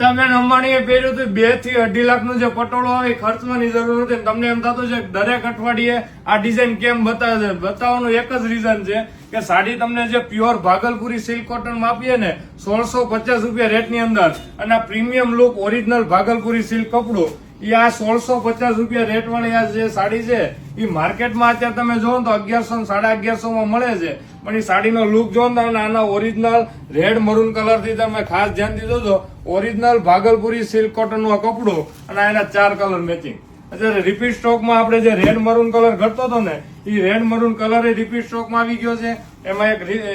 તમે અંબાણીએ પહેર્યું હતું બેથી અઢી લાખનું જે પટોળો આવે ખર્ચવાની જરૂર અને તમને એમ થતું છે દરેક અઠવાડિયે આ ડિઝાઇન કેમ બતાવે છે? બતાવવાનું એક જ રીઝન છે કે સાડી તમને જે પ્યોર ભાગલપુરી સિલ્ક કોટનમાં આપીએ ને, સોળસો પચાસ રૂપિયા રેટની અંદર, અને premium look original Bhagalpuri silk કપડું એ આ સોળસો પચાસ રૂપિયા રેટ વાળી આ જે સાડી છે એ માર્કેટમાં અત્યારે તમે જોવો તો અગિયારસો સાડા અગિયારસો માં મળે છે. પણ એ સાડીનો લુક જો ને આના ઓરિજિનલ રેડ મરૂન કલરથી તમે ખાસ ધ્યાન દીધો તો ઓરિજિનલ ભાગલપુરી સિલ્ક કોટનનું આ કપડું અને એના ચાર કલર મેચિંગ અત્યારે રિપીટ સ્ટોકમાં આપણે જે રેડ મરૂન કલર ઘટતો હતો ને એ રેડ મરૂન કલર એ રિપીટ સ્ટોકમાં આવી ગયો છે. એમાં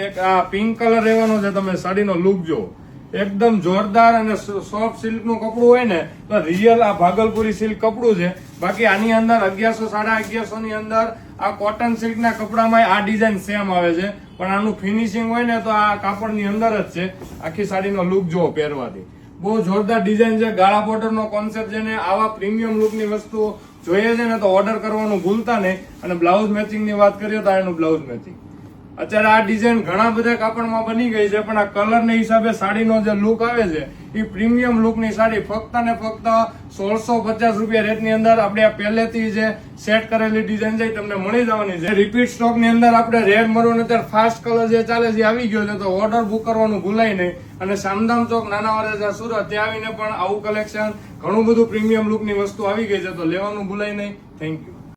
એક આ પિંક કલર રહેવાનો છે, તમે સાડીનો લુક જુઓ. એકદમ જોરદાર અને સોફ્ટ સિલ્કનું કપડું હોય ને, તો રિયલ આ ભાગલપુરી સિલ્ક કપડું છે. બાકી આની અંદર અગિયારસો, સાડા અગિયારસો ની અંદર આ કોટન સિલ્ક ના કપડામાં આ ડિઝાઇન સેમ આવે છે. પણ આનું ફિનિશિંગ હોય ને, તો આ કાપડની અંદર જ છે. આખી સાડીનો લુક જુઓ પહેરવાથી. બહુ જોરદાર ડિઝાઇન છે. ગાળા બોર્ડર નો કોન્સેપ્ટ છે ને આવા પ્રીમિયમ લુકની વસ્તુ જોઈએ છે ને, તો ઓર્ડર કરવાનું ભૂલતા નહીં. અને બ્લાઉઝ મેચિંગની વાત કરીએ તો એનું બ્લાઉઝ મેચિંગ અત્યારે આ ડિઝાઇન ઘણા બધા કાપડમાં બની ગઈ છે, પણ આ કલર ને હિસાબે સાડીનો જે લુક આવે છે, એ પ્રીમિયમ લુકની સાડી ફક્ત ને ફક્ત સોળસો પચાસ રૂપિયા રેટની અંદર આપણે આ પહેલેથી જે સેટ કરેલી ડિઝાઇન છે તમને મળી જવાની છે. રિપીટ સ્ટોકની અંદર આપણે રેડ મરૂન અત્યારે ફાસ્ટ કલર જે ચાલે છે આવી ગયો છે, તો ઓર્ડર બુક કરવાનું ભૂલાય નહીં. અને સામધામ ચોક નાના વાળા સુરત, ત્યાં આવીને પણ આવું કલેક્શન ઘણું બધું પ્રીમિયમ લુકની વસ્તુ આવી ગઈ છે, તો લેવાનું ભૂલાય નહીં. Thank you